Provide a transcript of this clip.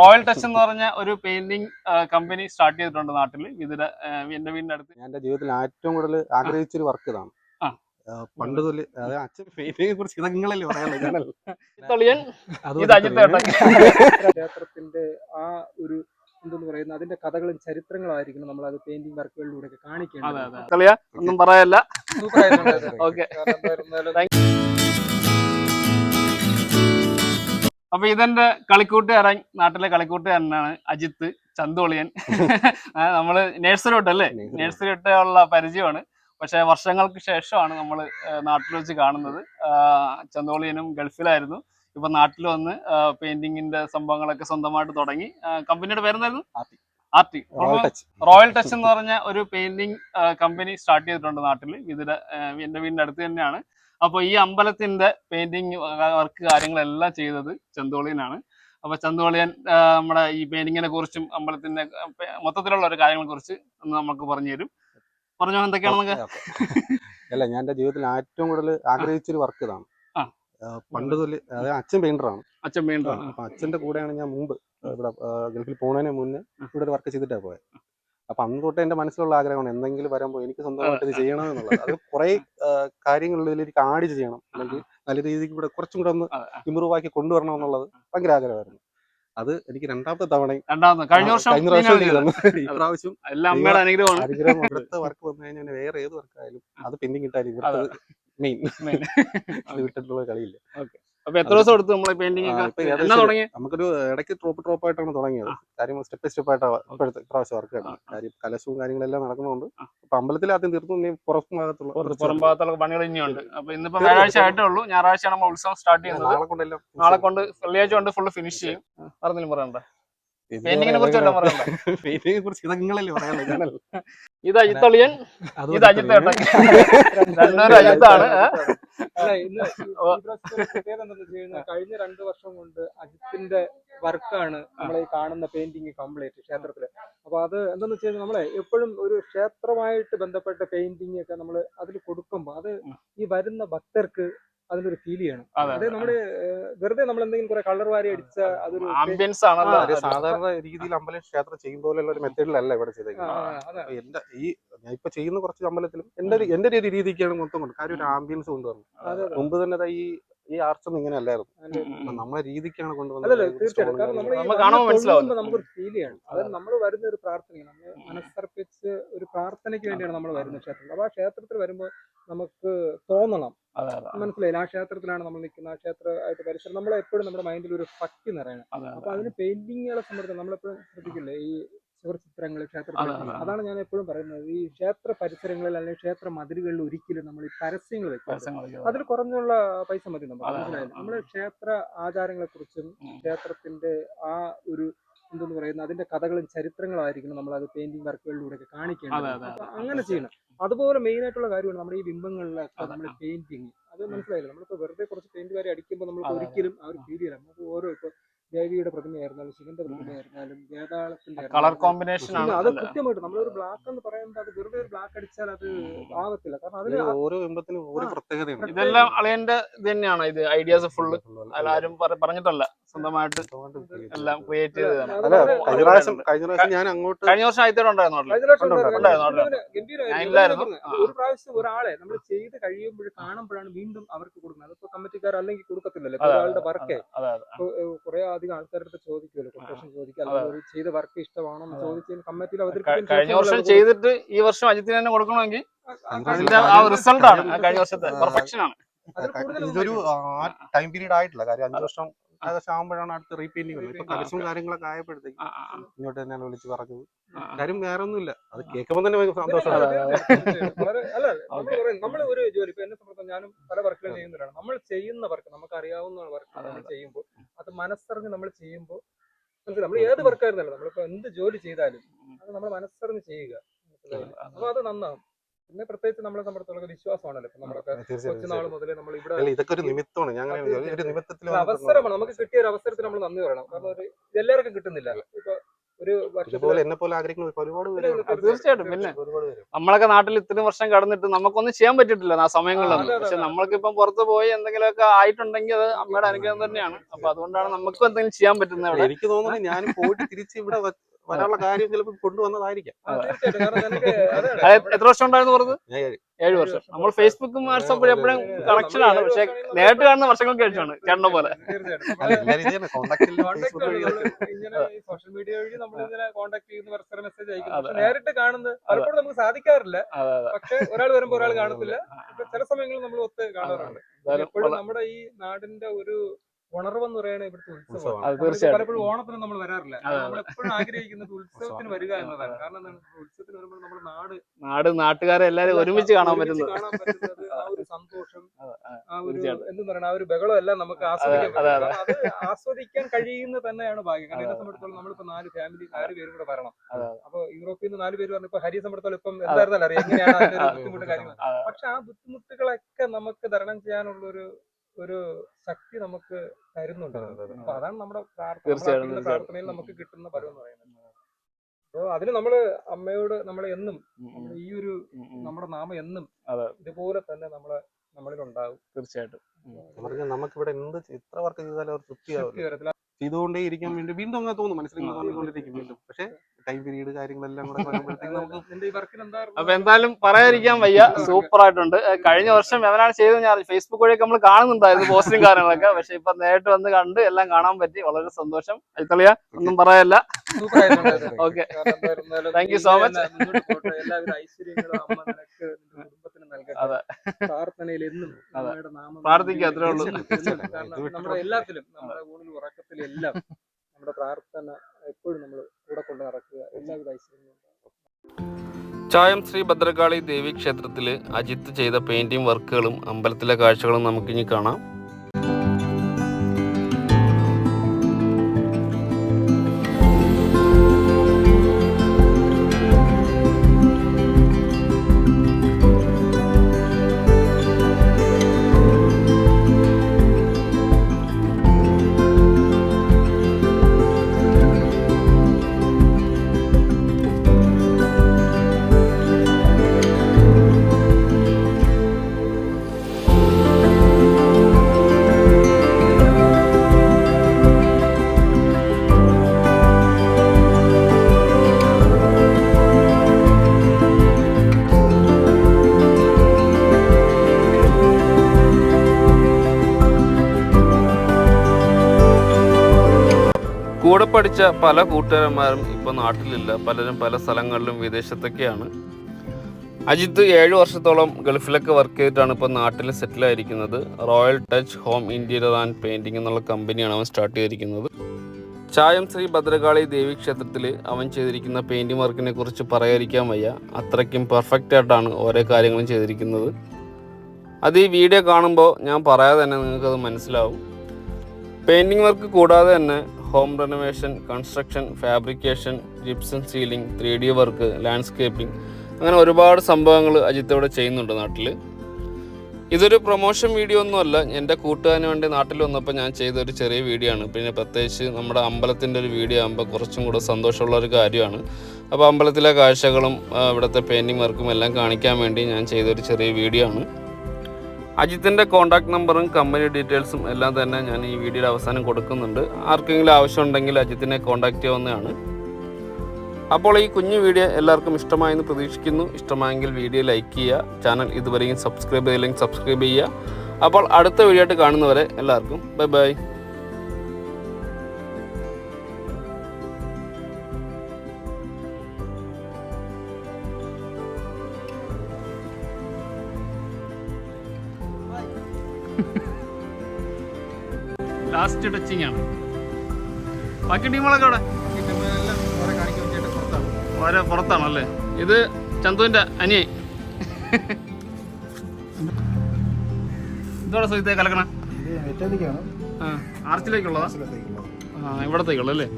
Royal touch എന്ന് പറഞ്ഞ ഒരു പെയിന്റിംഗ് കമ്പനി സ്റ്റാർട്ട് ചെയ്തിട്ടുണ്ട് നാട്ടിൽ ഇതിന്റെ എന്റെ വീടിന്റെ അടുത്ത്. എന്റെ ജീവിതത്തിൽ ഏറ്റവും കൂടുതൽ ആഗ്രഹിച്ചൊരു വർക്ക് ഇതാണ്. പണ്ട് തൊൽ അതായത് അച്ഛൻ പെയിന്റിനെ കുറിച്ച് ഇതങ്ങളല്ലേ പറയാനുള്ളത്? ഞാനല്ല. തൊളിയൻ അതുപോലെ ഇത് അജിത്ത് തന്നെ ക്ഷേത്രത്തിന്റെ ആ ഒരു എന്തെന്ന് പറയുന്നത് അതിന്റെ കഥകളും ചരിത്രങ്ങളായിരിക്കണം നമ്മൾ അത് പെയിന്റിംഗ് വർക്കുകളിലൂടെ കാണിക്കേണ്ടത്. ഒന്നും പറയല്ല സൂപ്പർ ആയിട്ടുണ്ട് ഓക്കെ അപ്പൊ ഇതെന്റെ കളിക്കൂട്ടുകാരൻ നാട്ടിലെ കളിക്കൂട്ടുകാരനാണ് അജിത്ത് ചന്തോളിയൻ. നമ്മൾ നേഴ്സറി തൊട്ടല്ലേ നേഴ്സറി. തൊട്ടുള്ള പരിചയമാണ്. പക്ഷെ വർഷങ്ങൾക്ക് ശേഷമാണ് നമ്മൾ നാട്ടിൽ വെച്ച് കാണുന്നത്. ചന്തോളിയനും ഗൾഫിലായിരുന്നു. ഇപ്പൊ നാട്ടിൽ വന്ന് പെയിന്റിങ്ങിന്റെ സംഭവങ്ങളൊക്കെ സ്വന്തമായിട്ട് തുടങ്ങി. കമ്പനിയുടെ പേരെന്തായിരുന്നു? ആർട്ടി. ആർട്ടി റോയൽ ടച്ച് റോയൽ ടച്ച് എന്ന് പറഞ്ഞ ഒരു പെയിന്റിംഗ് കമ്പനി സ്റ്റാർട്ട് ചെയ്തിട്ടുണ്ട് നാട്ടിൽ ഇതിന്റെ എന്റെ വീടിന്റെ അടുത്ത് തന്നെയാണ്. അപ്പോൾ ഈ അമ്പലത്തിന്റെ പെയിന്റിങ് വർക്ക് കാര്യങ്ങളെല്ലാം ചെയ്തത് ചന്തോളിയനാണ് അപ്പൊ ചന്തോളിയൻ നമ്മുടെ ഈ പെയിന്റിങ്ങിനെ കുറിച്ചും അമ്പലത്തിന്റെ മൊത്തത്തിലുള്ള ഒരു കാര്യങ്ങളെ കുറിച്ച് ഒന്ന് നമുക്ക് പറഞ്ഞു തരും പറഞ്ഞോ എന്തൊക്കെയാണെന്ന്. അല്ല ഞാൻ എന്റെ ജീവിതത്തിൽ ഏറ്റവും കൂടുതൽ ആഗ്രഹിച്ചൊരു വർക്ക് ഇതാണ്. പണ്ട് തൊൽ അതായത് അച്ഛൻ പെയിന്ററാണ് അച്ഛൻ പെയിന്റർ അപ്പൊ അച്ഛന്റെ കൂടെയാണ് ഞാൻ മുമ്പ് ഇവിടെ ഗൾഫിൽ പോണതിന് മുന്നേ ഇവിടെ ഒരു വർക്ക് ചെയ്തിട്ടാണ് പോയത് അപ്പൊ അന്ന് തൊട്ട് എന്റെ മനസ്സിലുള്ള ആഗ്രഹമാണ് എന്തെങ്കിലും വരുമ്പോൾ എനിക്ക് സ്വന്തമായിട്ട് ഇത് ചെയ്യണം എന്നുള്ളത്. അത് കുറെ കാര്യങ്ങളിലേക്ക് ആഡ് ചെയ്യണം. അല്ലെങ്കിൽ നല്ല രീതിക്ക് ഇവിടെ കുറച്ചും കൂടെ ഒന്ന് ഇമ്പ്രൂവ് ആക്കി കൊണ്ടുവരണം എന്നുള്ളത് ഭയങ്കര ആഗ്രഹമായിരുന്നു. അത് എനിക്ക് രണ്ടാമത്തെ തവണ രണ്ടാമത് കഴിഞ്ഞ വർഷം കഴിഞ്ഞ പ്രാവശ്യം ഇങ്ങനെയാണ് ചെയ്തു. ഈ പ്രാവശ്യം എല്ലാം അമ്മയുടെ അനുഗ്രഹമാണ്. അനുഗ്രഹം അടുത്ത വർക്ക് വന്നു കഴിഞ്ഞാൽ വേറെ ഏത് വർക്കായാലും അത് പെൻഡിങ് ഇട്ടാലും ഇവർക്ക് മെയിൻ വിട്ടിട്ടുള്ള കളിയില്ല. അപ്പൊ എത്ര ദിവസം എടുത്തു നമ്മളെ പെയിന്റിംഗ് നമുക്കൊരു ഇടയ്ക്ക് ട്രോപ്പ് ട്രോപ്പ് ആയിട്ടാണ് തുടങ്ങിയത്. കാര്യം സ്റ്റെപ്പ് സ്റ്റെപ്പ് ആയിട്ടാണ് ഇപ്പോഴത്തെ പ്രാവശ്യം വർക്ക് ആ, ആ. കാര്യം കലശവും കാര്യങ്ങളെല്ലാം നടക്കുന്നുണ്ട്. അപ്പൊ അമ്പലത്തിൽ ആദ്യം തീർത്തു പുറത്തും ഭാഗത്തുള്ള പുറം ഭാഗത്തുള്ള പണികൾ ഇനിയുണ്ട്. അപ്പൊ ഇന്നിപ്പോ വ്യാഴാഴ്ച ആയിട്ടേ ഉള്ളൂ. ഞായറാഴ്ച നമ്മൾ ഉത്സവം സ്റ്റാർട്ട് ചെയ്യുന്നത്. നാളെ കൊണ്ടെല്ലാം നാളെ കൊണ്ട് വെള്ളിയാഴ്ച കൊണ്ട് ഫുള്ള് ഫിനിഷ് ചെയ്യും. പറഞ്ഞില്ല പറയണ്ട? ഇത് പെയിന്റിങ്ങിനെ കുറിച്ച് വല്ലതും പറയണ്ട? പെയിന്റിങ്ങിനെ കുറിച്ച് ഇതങ്ങളല്ലേ പറയാനുള്ളത് ഞാനല്ല ഇത് അജിത്തളിയൻ ഇത് അജിത്ത് തന്നെ ഏട്ടൻ. രണ്ടുപേരും അജിത്താണ്. കഴിഞ്ഞ രണ്ട് വർഷം കൊണ്ട് അജിത്തിന്റെ വർക്കാണ് നമ്മളെ ഈ കാണുന്ന പെയിന്റിങ് കംപ്ലീറ്റ് ക്ഷേത്രത്തിൽ. അപ്പൊ അത് എന്താന്ന് വെച്ച് കഴിഞ്ഞാൽ നമ്മളെ എപ്പോഴും ഒരു ക്ഷേത്രമായിട്ട് ബന്ധപ്പെട്ട പെയിന്റിങ് ഒക്കെ നമ്മൾ അതിൽ കൊടുക്കുമ്പോൾ അത് ഈ വരുന്ന ഭക്തർക്ക് അതിനൊരു ഫീൽ ചെയ്യണം. അതെ, നമ്മൾ വെറുതെ നമ്മൾ എന്തെങ്കിലും കുറെ കളർ വാരി അടിച്ച അതൊരു ആംബിയൻസ് ആണല്ലോ സാധാരണ രീതിയിൽ അമ്പലം ക്ഷേത്രം ചെയ്യും പോലെയുള്ള ഒരു മെത്തേഡിലല്ല ഇവിടെ ചെയ്തേക്കുന്നത്. എന്റെ ഈ ഞാൻ ഇപ്പൊ ചെയ്യുന്ന കുറച്ച് അമ്പലത്തിലും എന്റെ എന്റെ ഒരു രീതിക്കാണ് മൊത്തം കൊണ്ട്. കാര്യം ഒരു ആംബിയൻസ് കൊണ്ടുവരണം. അതെ മുമ്പ് തന്നെ ഈ ഈ ആർച്ചൊന്നും ഇങ്ങനെ അല്ലായിരുന്നു നമ്മളെ രീതിക്കാണ് കൊണ്ടുവന്നത്. കാരണം നമ്മൾ നമുക്ക് മനസ്സിലാവും. നമുക്കൊരു ഫീൽ ചെയ്യണം അതായത് നമ്മൾ വരുന്ന ഒരു പ്രാർത്ഥനയാണ്. നമ്മൾ മനസ്സർപ്പിച്ച് ഒരു പ്രാർത്ഥനയ്ക്ക് വേണ്ടിയാണ് നമ്മൾ വരുന്നത് ക്ഷേത്രത്തിൽ. അപ്പൊ ആ ക്ഷേത്രത്തിൽ വരുമ്പോൾ നമുക്ക് തോന്നണം. മനസ്സിലായില്ല? ആ ക്ഷേത്രത്തിലാണ് നമ്മൾ നിൽക്കുന്നത്. ആ ക്ഷേത്രമായിട്ട് പരിസരം. നമ്മളെപ്പോഴും നമ്മുടെ മൈൻഡിൽ ഒരു ഭക്തി നിറയണം. അപ്പൊ അതിന് പെയിന്റിങ്ങുകളെ സംബന്ധിച്ച് നമ്മളെപ്പോഴും ശ്രദ്ധിക്കില്ലേ? ഈ ചിത്രങ്ങൾ ക്ഷേത്ര അതെ, painting. അതെ. അതാണ് ഞാൻ എപ്പോഴും പറയുന്നത്. ഈ ക്ഷേത്ര പരിസരങ്ങളിൽ അല്ലെങ്കിൽ ക്ഷേത്ര മതിലുകളിൽ ഒരിക്കലും നമ്മൾ ഈ പരസ്യങ്ങൾ വെക്കുക അതിൽ കുറഞ്ഞുള്ള പൈസ മതി നമ്മൾ. നമ്മുടെ ക്ഷേത്ര ആചാരങ്ങളെ കുറിച്ചും ക്ഷേത്രത്തിന്റെ ആ ഒരു എന്തെന്ന് പറയുന്നത് അതിന്റെ കഥകളും ചരിത്രങ്ങളായിരിക്കണം നമ്മൾ അത് പെയിന്റിംഗ് വർക്കുകളിലൂടെ ഒക്കെ കാണിക്കേണ്ടത്. അങ്ങനെ ചെയ്യണം. അതുപോലെ മെയിൻ ആയിട്ടുള്ള കാര്യമാണ് നമ്മുടെ ഈ ബിംബങ്ങളിലൊക്കെ നമ്മൾ. പെയിന്റിങ് അത് മനസ്സിലായില്ല? നമ്മളിപ്പോ വെറുതെ കുറച്ച് പെയിന്റ് വരെ അടിക്കുമ്പോൾ നമ്മൾ. ഒരിക്കലും ആ ഒരു ഫീൽ ചെയ്യാം നമുക്ക് ഓരോ ഇപ്പൊ ദേവിയുടെ പ്രതിമയായിരുന്നാലും ശിവന്റെ പ്രതിമയായിരുന്നാലും വേതാളത്തിന്റെ കളർ കോമ്പിനേഷൻ ആണ് അത്? കൃത്യമായിട്ട് നമ്മളൊരു ബ്ലാക്ക് എന്ന് പറയുന്നത് അത് വെറുതെ ഒരു ബ്ലാക്ക് അടിച്ചാൽ അത് ആവത്തില്ല. കാരണം അതിന് ഓരോ ബിംബത്തിനും ഓരോ. പ്രത്യേകതയുണ്ട്. ഇതെല്ലാം അളിയന്റെ ഇത് തന്നെയാണ്. ഇത് ഐഡിയാസ് ഫുള്ള് ആരും പറ- പറഞ്ഞിട്ടല്ല. സ്വന്തമായിട്ട് എല്ലാം ക്രിയേറ്റ് ചെയ്തതാണ്. കഴിഞ്ഞ പ്രാവശ്യം ഞാൻ അങ്ങോട്ട് കഴിഞ്ഞ വർഷം ആദ്യത്തെ ഉണ്ടായിരുന്നു. ഒരു പ്രാവശ്യം ഒരാളെ നമ്മൾ ചെയ്ത് കഴിയുമ്പോൾ കാണുമ്പോഴാണ് വീണ്ടും അവർക്ക് കൊടുക്കുന്നത്. അതിപ്പോ കമ്മിറ്റിക്കാർ അല്ലെങ്കിൽ കൊടുക്കത്തില്ലല്ലോ. ഒരാളുടെ വർക്ക്. അതെ അതെ കുറെ അധികം ആൾക്കാരുടെ അടുത്ത് ചോദിക്കുമല്ലോ. കൊട്ടേഷൻ ചോദിക്കുക. ഒരു ചെയ്ത വർക്ക് ഇഷ്ടമാണോ എന്ന് അതെ. ചോദിച്ച് കമ്മിറ്റിയിൽ അവതരിപ്പിക്കാൻ കഴിഞ്ഞ വർഷം ചെയ്തിട്ട് ഈ വർഷം അജിത്തിന് തന്നെ കൊടുക്കണമെങ്കിൽ അതിന്റെ ആ റിസൾട്ട് ആണ്. കഴിഞ്ഞ വർഷത്തെ പെർഫെക്ഷൻ ആണ്. ഇതൊരു ടൈം പീരീഡ് ആയിട്ടില്ല. കാര്യം അഞ്ചു വർഷം ഏകദേശം ആകുമ്പോഴാണ് അടുത്ത് റീപെയിന്റിങ് വരുന്നത്. ഇപ്പൊ ആ, കലശവും കാര്യങ്ങളൊക്കെ ആയപ്പോഴത്തേക്ക്. ഇങ്ങോട്ട് തന്നെയാണ് വിളിച്ച് പറഞ്ഞത്. കാര്യം വേറെ ഒന്നുമില്ല അത് കേൾക്കുമ്പോൾ തന്നെ ഭയങ്കര സന്തോഷമാണ്. അല്ല നമ്മൾ ഒരു ജോലി ഇപ്പൊ എന്നെ സംബന്ധിച്ച് ഞാനും പല വർക്കുകളും ചെയ്യുന്നവരാണ്. നമ്മൾ ചെയ്യുന്ന വർക്ക് നമുക്ക് അറിയാവുന്ന വർക്ക് നമ്മൾ ചെയ്യുമ്പോൾ അത് മനസ്സറിഞ്ഞ് നമ്മൾ ചെയ്യുമ്പോൾ നമ്മൾ ഏത് വർക്കായിരുന്നല്ലോ നമ്മളിപ്പോ എന്ത് ജോലി ചെയ്താലും അത് നമ്മൾ മനസ്സറിഞ്ഞ് ചെയ്യുക? അപ്പൊ അത് നന്നാവും. പിന്നെ പ്രത്യേകിച്ച് നമ്മളെ സംബന്ധിച്ചുള്ള വിശ്വാസമാണല്ലോ. ഇപ്പൊ നമ്മളൊക്കെ കൊച്ചുനാൾ മുതലേ നമ്മൾ ഇവിടെ ഇതൊക്കെ ഒരു നിമിത്തമാണ്. ഞാൻ അങ്ങനെ ഒരു- നിമിത്തത്തിൽ അവസരമാണ്. നമുക്ക് കിട്ടിയ ഒരു അവസരത്തിൽ നമ്മൾ നന്ദി പറയണം. കാരണം ഒരു എല്ലാവർക്കും കിട്ടുന്നില്ല. ഇപ്പൊ ഒരു ഇതുപോലെ എന്നെ പോലെ ആഗ്രഹിക്കുന്ന ഒരുപാട് പേര് തീർച്ചയായിട്ടും പിന്നെ നമ്മളൊക്കെ നാട്ടിൽ ഇത്രയും വർഷം കടന്നിട്ട് നമുക്കൊന്നും ചെയ്യാൻ പറ്റിയിട്ടില്ല ആ സമയങ്ങളിലൊന്നും. പക്ഷെ നമ്മൾക്ക് ഇപ്പം പുറത്ത് പോയി എന്തെങ്കിലുമൊക്കെ ആയിട്ടുണ്ടെങ്കിൽ അത് അമ്മയുടെ അനുഗ്രഹം തന്നെയാണ്. അപ്പൊ അതുകൊണ്ടാണ് നമുക്കും എന്തെങ്കിലും ചെയ്യാൻ പറ്റുന്നത് എനിക്ക് തോന്നുന്നത് ഞാൻ പോയിട്ട് തിരിച്ച് ഇവിടെ വരാനുള്ള കാര്യം ചിലപ്പോൾ കൊണ്ടുവന്നതായിരിക്കാം. എത്ര വർഷം ഉണ്ടായിരുന്നു പറഞ്ഞത്? ഏഴ്. വർഷം. നമ്മൾ ഫേസ്ബുക്കും വാട്സാപ്പും എപ്പോഴും കണക്ഷൻ ആണ്. പക്ഷെ നേരിട്ട് കാണുന്ന വർഷങ്ങൾക്ക് ശേഷമാണ് ചേട്ടനെ പോലെ. സോഷ്യൽ മീഡിയ വഴി നമ്മൾ ഇങ്ങനെ കോണ്ടാക്ട് ചെയ്യുന്ന പരസ്പരം മെസ്സേജ് അയക്കുന്നു. നേരിട്ട് കാണുന്നത് പലപ്പോഴും നമുക്ക് സാധിക്കാറില്ല. പക്ഷെ ഒരാൾ വരുമ്പോൾ ഒരാൾ കാണത്തില്ല. ചില സമയങ്ങളിൽ നമ്മൾ ഒത്ത് കാണാറുണ്ട്. എപ്പോഴും നമ്മുടെ ഈ നാടിന്റെ ഒരു ഉണർവെന്ന് പറയുന്നത് ഇവിടുത്തെ ഉത്സവമാണ്. പലപ്പോഴും ഓണത്തിന് നമ്മൾ വരാറില്ല. നമ്മളെപ്പോഴും നമ്മൾ എപ്പോഴും ആഗ്രഹിക്കുന്നത് ഉത്സവത്തിന് വരിക എന്നതാണ്. കാരണം ഉത്സവത്തിന് വരുമ്പോൾ നമ്മുടെ നാട് നാട് നാട്ടുകാരെ എല്ലാരും ഒരുമിച്ച് കാണാൻ പറ്റുന്നത്. ആ ഒരു സന്തോഷം ആ, ഒരു തീർച്ചയായിട്ടും. എന്ത് പറയണം ആ ഒരു ബഹളം എല്ലാം നമുക്ക് ആസ്വദിക്കാൻ പറ്റും. അത്. ആസ്വദിക്കാൻ കഴിയുന്ന തന്നെയാണ് ഭാഗ്യം. കാരണം എന്നെ സംബന്ധിച്ചോളം നമ്മളിപ്പോ നാല് ഫാമിലി നാല് പേരും കൂടെ വരണം. അപ്പൊ യൂറോപ്പിൽ നിന്ന് നാല് പേര് പറഞ്ഞു ഇപ്പൊ ഹരിയെ സംബന്ധിച്ചോളം ഇപ്പം എന്തായിരുന്നല്ലോ അറിയാം എങ്ങനെയാണ് അതിന്റെ ബുദ്ധിമുട്ട് കാര്യങ്ങൾ പക്ഷെ ആ ബുദ്ധിമുട്ടുകളൊക്കെ നമുക്ക് തരണം ചെയ്യാനുള്ള ഒരു ഒരു ശക്തി നമുക്ക് തരുന്നുണ്ട്. അപ്പൊ അതാണ് നമ്മുടെ പ്രാർത്ഥന. പ്രാർത്ഥനയിൽ നമുക്ക് കിട്ടുന്ന ഫലം എന്ന് പറയുന്നത് അപ്പൊ അതിന് നമ്മൾ അമ്മയോട് നമ്മൾ എന്നും ഈ ഒരു. നമ്മുടെ നാമം എന്നും. ഇതുപോലെ തന്നെ നമ്മളെ നമ്മളിൽ ഉണ്ടാവും തീർച്ചയായിട്ടും നമുക്കിവിടെ എന്ത് ചിത്ര എത്ര വർക്ക് ചെയ്താലും അവർ തൃപ്തിയാവില്ല ചെയ്തുകൊണ്ടേ ഇരിക്കാൻ വേണ്ടി വീണ്ടും അങ്ങനെ തോന്നും മനസ്സിൽ ഇങ്ങനെ. തോന്നിക്കൊണ്ടിരിക്കും വീണ്ടും. പക്ഷേ ടൈം പീരീഡ് കാര്യങ്ങളെല്ലാം കൂടെ നമുക്ക് അപ്പൊ എന്തായാലും പറയാതിരിക്കാൻ വയ്യ. സൂപ്പർ ആയിട്ടുണ്ട് കഴിഞ്ഞ വർഷം എവനാണ് ചെയ്തത് ഞാൻ ഫേസ്ബുക്ക് വഴിയൊക്കെ നമ്മൾ കാണുന്നുണ്ടായിരുന്നു പോസ്റ്റും കാര്യങ്ങളൊക്കെ. പക്ഷെ ഇപ്പൊ നേരിട്ട് വന്ന് കണ്ട് എല്ലാം കാണാൻ പറ്റി. വളരെ സന്തോഷം. അയത്തളിയ ഒന്നും പറയാല്ല. സൂപ്പർ ആയിട്ടുണ്ട് okay thank you so much ഐശ്വര്യങ്ങളും അതെ. പ്രാർത്ഥനയിൽ എന്നും അതെ. അമ്മയുടെ നാമം പ്രാർത്ഥിക്കുക, അത്രേ ഉള്ളൂ. എന്നും, എന്നും. കാരണം നമ്മുടെ എല്ലാത്തിലും നമ്മുടെ ഊണിലും ഉറക്കത്തിലും എല്ലാം നമ്മുടെ പ്രാർത്ഥന എപ്പോഴും നമ്മൾ കൂടെ കൊണ്ട് നടക്കുക എല്ലാവിധ ഐശ്വര്യങ്ങളും ചായം ശ്രീ ഭദ്രകാളി ദേവി ക്ഷേത്രത്തിൽ അജിത്ത് ചെയ്ത പെയിന്റിംഗ് വർക്കുകളും അമ്പലത്തിലെ കാഴ്ചകളും നമുക്കിനി കാണാം കൂടെ പഠിച്ച പല കൂട്ടുകാരന്മാരും ഇപ്പൊ നാട്ടിലില്ല. പലരും പല സ്ഥലങ്ങളിലും വിദേശത്തൊക്കെയാണ്. അജിത്ത് ഏഴ് വർഷത്തോളം ഗൾഫിലൊക്കെ വർക്ക് ചെയ്തിട്ടാണ് ഇപ്പോൾ നാട്ടിൽ സെറ്റിൽ ആയിരിക്കുന്നത്. Royal touch home interior and painting എന്നുള്ള കമ്പനിയാണ് അവൻ സ്റ്റാർട്ട് ചെയ്തിരിക്കുന്നത്. ചായം ശ്രീ ഭദ്രകാളി ദേവി ക്ഷേത്രത്തിൽ അവൻ ചെയ്തിരിക്കുന്ന പെയിന്റിംഗ് വർക്കിനെ കുറിച്ച് പറയാതിരിക്കാൻ വയ്യ. അത്രയ്ക്കും പെർഫെക്റ്റ് ആയിട്ടാണ് ഓരോ കാര്യങ്ങളും ചെയ്തിരിക്കുന്നത്. അത് ഈ വീഡിയോ കാണുമ്പോൾ ഞാൻ പറയാതെ തന്നെ നിങ്ങൾക്കത് മനസ്സിലാവും. പെയിന്റിംഗ് വർക്ക് കൂടാതെ തന്നെ home renovation construction fabrication gypsum ceiling three D work landscaping അങ്ങനെ ഒരുപാട് സംഭവങ്ങൾ അജിത്ത് ഇവിടെ ചെയ്യുന്നുണ്ട് നാട്ടിൽ ഇതൊരു പ്രൊമോഷൻ വീഡിയോ ഒന്നുമല്ല എന്റെ കൂട്ടുകാരന് വേണ്ടി നാട്ടിൽ വന്നപ്പോൾ ഞാൻ ചെയ്ത ഒരു ചെറിയ വീഡിയോ ആണ്. പിന്നെ പ്രത്യേകിച്ച് നമ്മുടെ അമ്പലത്തിന്റെ ഒരു വീഡിയോ ആകുമ്പോൾ കുറച്ചും കൂടെ സന്തോഷമുള്ള ഒരു കാര്യമാണ്. അപ്പോൾ അമ്പലത്തിലെ കാഴ്ചകളും ഇവിടുത്തെ പെയിന്റിങ് വർക്കും എല്ലാം കാണിക്കാൻ വേണ്ടി ഞാൻ ചെയ്തൊരു ചെറിയ വീഡിയോ ആണ്. അജിത്തിന്റെ കോൺടാക്ട് നമ്പറും കമ്പനി ഡീറ്റെയിൽസും എല്ലാം തന്നെ ഞാൻ ഈ വീഡിയോയുടെ അവസാനം കൊടുക്കുന്നുണ്ട്. ആർക്കെങ്കിലും ആവശ്യമുണ്ടെങ്കിൽ അജിത്തിനെ കോൺടാക്ട് ചെയ്യാവുന്നതാണ്. അപ്പോൾ ഈ കുഞ്ഞു വീഡിയോ എല്ലാവർക്കും ഇഷ്ടമായെന്ന് പ്രതീക്ഷിക്കുന്നു. ഇഷ്ടമായെങ്കിൽ വീഡിയോ ലൈക്ക് ചെയ്യുക. ചാനൽ ഇതുവരെയും സബ്സ്ക്രൈബ് ചെയ്തില്ലെങ്കിൽ സബ്സ്ക്രൈബ് ചെയ്യുക. അപ്പോൾ അടുത്ത വീഡിയോ ആയിട്ട് കാണുന്നവരെ എല്ലാവർക്കും ബൈ ബൈ ലാസ്റ്റ് ടച്ചിങ് ആണ്. ബാക്കി ടീമുകളൊക്കെ അവിടെ വളരെ പുറത്താണല്ലേ? ഇത് ചന്തുവിന്റെ അനിയൻ. ഇതോടെ സുഹിത്തെ കലക്കണ? ആർച്ചിലേക്കുള്ളതാ ഇവിടത്തേക്കുള്ള അല്ലേ